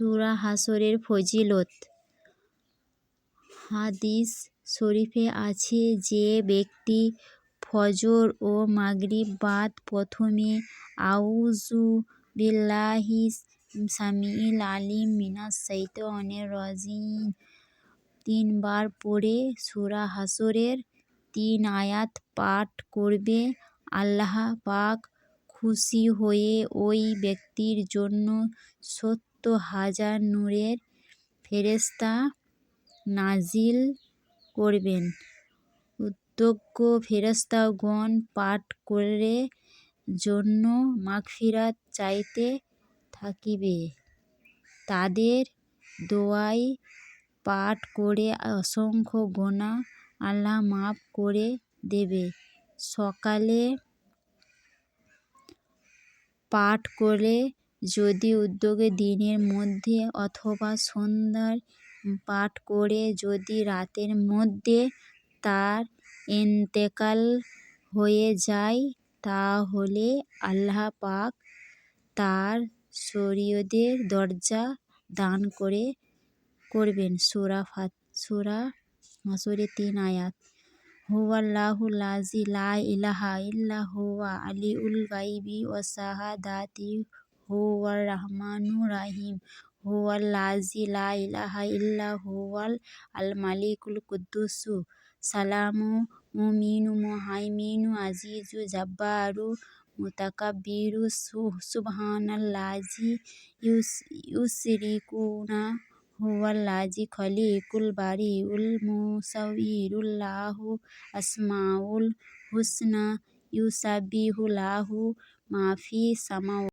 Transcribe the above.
সূরা হাশরের ফজিলত। হাদিস শরীফে আছে যে ব্যক্তি ফজর ও মাগরিব বাদ প্রথমে আউযু বিল্লাহিস সামিউল আলিম মিনাশ শাইতানির রাজিম। তিনবার পড়ে সূরা হাশরের তিন আয়াত পাঠ করবে। আল্লাহ পাক খুশি হয়ে ওই ব্যক্তির জন্য সত্তর হাজার নূরের ফেরেশতা নাজিল করবেন। কৃতজ্ঞ ফেরেশতাগণ পাঠ করে জন্য মাগফিরাত চাইতে থাকবে। তাদের দোয়ায় পাঠ করে অসংখ্য গোনা আল্লাহ মাফ করে দেবে। সকালে পাঠ করলে যদি উদ্যোগে দিনের মধ্যে অথবা সন্ধ্যার পাঠ করে যদি রাতের মধ্যে তার ইন্তেকাল হয়ে যায়, তাহলে আল্লাহ পাক তার শরীয়তের দরজা দান করে করবেন। সূরা সূরা হাশরের তিন আয়াত। হুয়াল্লাহুল্লাযী লা ইলাহা ইল্লা হুয়াল আলিয়্যুল গায়বি ওয়াশ শাহাদাতি হুওয়ার রাহমানুর রাহিম হুয়াল্লাযী লা ইলাহা ইল্লা হুয়াল মালিকুল কুদ্দুসুস সালামুল মুমিনুল মুহাইমিনুল আজিজুল জাব্বারুল মুতাকাব্বিরুস সুবহানাল্লাযী ইউশরিকুনা হুয়াল্লাযী খালাকাল বারিউল মুসাউবিরুল লাহুল আসমাউল হুসনা ইউসাব্বিহু লাহু মা ফিস সামাওয়াতি